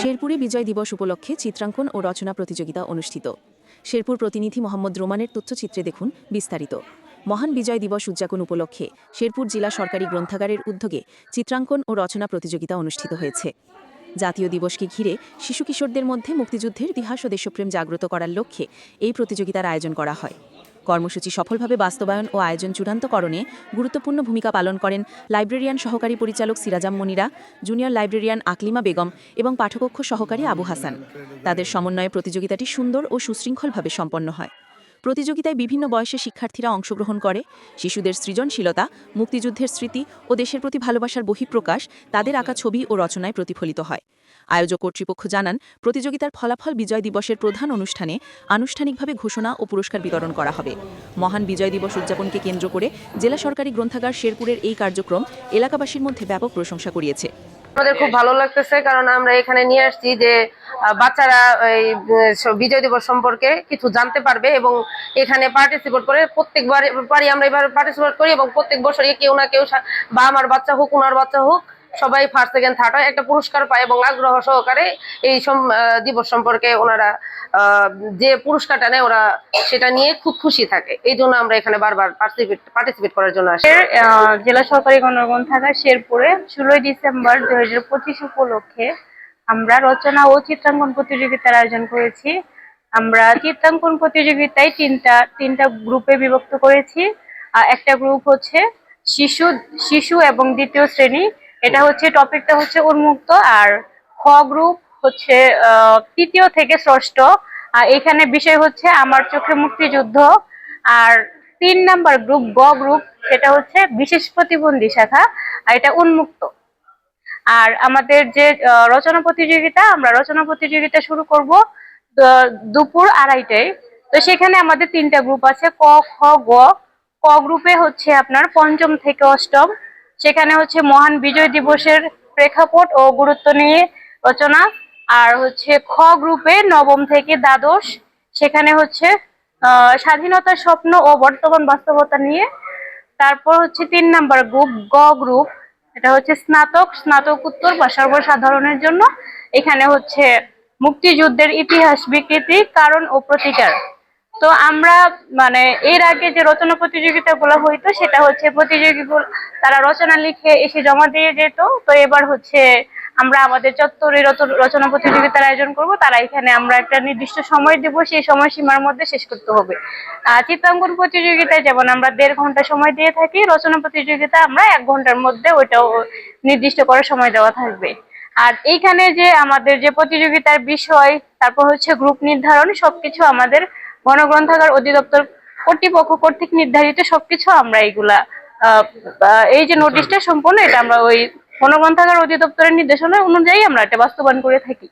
শেরপুরে বিজয় দিবস উপলক্ষে চিত্রাঙ্কন ও রচনা প্রতিযোগিতা অনুষ্ঠিত। শেরপুর প্রতিনিধি মোহাম্মদ রোমানের তথ্যচিত্রে দেখুন বিস্তারিত। মহান বিজয় দিবস উদযাপন উপলক্ষে শেরপুর জেলা সরকারি গ্রন্থাগারের উদ্যোগে চিত্রাঙ্কন ও রচনা প্রতিযোগিতা অনুষ্ঠিত হয়েছে। জাতীয় দিবসকে ঘিরে শিশু কিশোরদের মধ্যে মুক্তিযুদ্ধের ইতিহাস ও দেশপ্রেম জাগ্রত করার লক্ষ্যে এই প্রতিযোগিতার আয়োজন করা হয়। কর্মসূচি সফলভাবে বাস্তবায়ন ও আয়োজন চূড়ান্তকরণে গুরুত্বপূর্ণ ভূমিকা পালন করেন লাইব্রেরিয়ান সহকারী পরিচালক সিরাজাম মনিরা, জুনিয়র লাইব্রেরিয়ান আকলিমা বেগম এবং পাঠকক্ষ সহকারী আবু হাসান। তাদের সমন্বয়ে প্রতিযোগিতাটি সুন্দর ও সুশৃঙ্খলভাবে সম্পন্ন হয়। প্রতিযোগিতায় বিভিন্ন বয়সের শিক্ষার্থীরা অংশগ্রহণ করে। শিশুদের সৃজনশীলতা, মুক্তিযুদ্ধের স্মৃতি ও দেশের প্রতি ভালোবাসার বহিঃপ্রকাশ তাদের আঁকা ছবি ও রচনায় প্রতিফলিত হয়। আয়োজক কর্তৃপক্ষ জানান, প্রতিযোগিতার ফলাফল বিজয় দিবসের প্রধান অনুষ্ঠানে আনুষ্ঠানিকভাবে ঘোষণা ও পুরস্কার বিতরণ করা হবে। মহান বিজয় দিবস উদযাপনকে কেন্দ্র করে জেলা সরকারি গ্রন্থাগার শেরপুরের এই কার্যক্রম এলাকাবাসীর মধ্যে ব্যাপক প্রশংসা কুড়িয়েছে। আমাদের খুব ভালো লাগতেছে, কারণ আমরা এখানে নিয়ে আসছি যে বাচ্চারা এই বিজয় দিবস সম্পর্কে কিছু জানতে পারবে এবং এখানে পার্টিসিপেট করে প্রত্যেকবার পারি আমরা এবার পার্টিসিপেট করি এবং প্রত্যেক বছরই কেউ না কেউ বা আমার বাচ্চা হোক ওনার বাচ্চা হোক, সবাই ফার্স্ট সেকেন্ড থার্ড হয়। একটা পুরস্কার পায় এবং আগ্রহ সহকারে এই দিবস সম্পর্কে ওনারা যে পুরস্কারটা নেয় ওরা সেটা নিয়ে খুব খুশি থাকে। এই জন্য আমরা এখানে বারবার পার্টিসিপেট করার জন্য আসি। জেলা সরকারি গণগ্রন্থাগার শেরপুরে ষোলোই ডিসেম্বর দুই হাজার পঁচিশ উপলক্ষে আমরা রচনা ও চিত্রাঙ্কন প্রতিযোগিতার আয়োজন করেছি। আমরা চিত্রাঙ্কন প্রতিযোগিতায় তিনটা তিনটা গ্রুপে বিভক্ত করেছি। একটা গ্রুপ হচ্ছে শিশু শিশু এবং দ্বিতীয় শ্রেণি। এটা হচ্ছে টপিকটা হচ্ছে উন্মুক্ত আর খ গ্রুপ হচ্ছে তৃতীয় থেকে ষষ্ঠ। আর এখানে বিষয় হচ্ছে আমার চোখে মুক্তিযুদ্ধ। আর তিন নাম্বার গ্রুপ গ গ্রুপ সেটা হচ্ছে বিশেষ প্রতিবন্ধী শাখা আর এটা উন্মুক্ত। আর আমাদের যে রচনা প্রতিযোগিতা, আমরা রচনা প্রতিযোগিতা শুরু করব দুপুর আড়াইটায়। তো সেখানে আমাদের তিনটা গ্রুপ আছে, ক, খ, গ। ক গ্রুপে হচ্ছে আপনার পঞ্চম থেকে অষ্টম। সেখানে হচ্ছে মহান বিজয় দিবসের প্রেক্ষাপট ও গুরুত্ব নিয়ে রচনা। আর হচ্ছে খ গ্রুপে নবম থেকে দ্বাদশ। সেখানে হচ্ছে স্বাধীনতার স্বপ্ন ও বর্তমান বাস্তবতা নিয়ে। তারপর হচ্ছে তিন নাম্বার গ্রুপ, গ গ্রুপ। এটা হচ্ছে স্নাতক স্নাতকোত্তর বা সর্বসাধারণের জন্য। এখানে হচ্ছে মুক্তিযুদ্ধের ইতিহাস, বিকৃতি, কারণ ও প্রতিকার। তো আমরা মানে এর আগে যে রচনা প্রতিযোগিতাগুলো হইতো, সেটা হচ্ছে প্রতিযোগীগুলো, তারা রচনা লিখে এসে জমা দিয়ে যেত। তো এবার হচ্ছে আমরা আমাদের চত্বরে রচনা প্রতিযোগিতার আয়োজন করব। তারা এখানে আমরা একটা নির্দিষ্ট সময় দেব। সেই সময়সীমার মধ্যে শেষ করতে হবে। চিত্রাঙ্কন প্রতিযোগিতায় যেমন আমরা দেড় ঘণ্টা সময় দিয়ে থাকি, রচনা প্রতিযোগিতা আমরা এক ঘণ্টার মধ্যে ওইটাও নির্দিষ্ট করে সময় দেওয়া থাকবে। আর এইখানে যে আমাদের যে প্রতিযোগিতার বিষয়, তারপর হচ্ছে গ্রুপ নির্ধারণ, সবকিছু আমাদের গণগ্রন্থাগার অধিদপ্তর কর্তৃপক্ষ কর্তৃক নির্ধারিত সবকিছু আমরা এইগুলা এই যে নোটিশটা সম্পূর্ণ, এটা আমরা ওই গণগ্রন্থাগার অধিদপ্তরের নির্দেশনা অনুযায়ী আমরা এটা বাস্তবায়ন করে থাকি।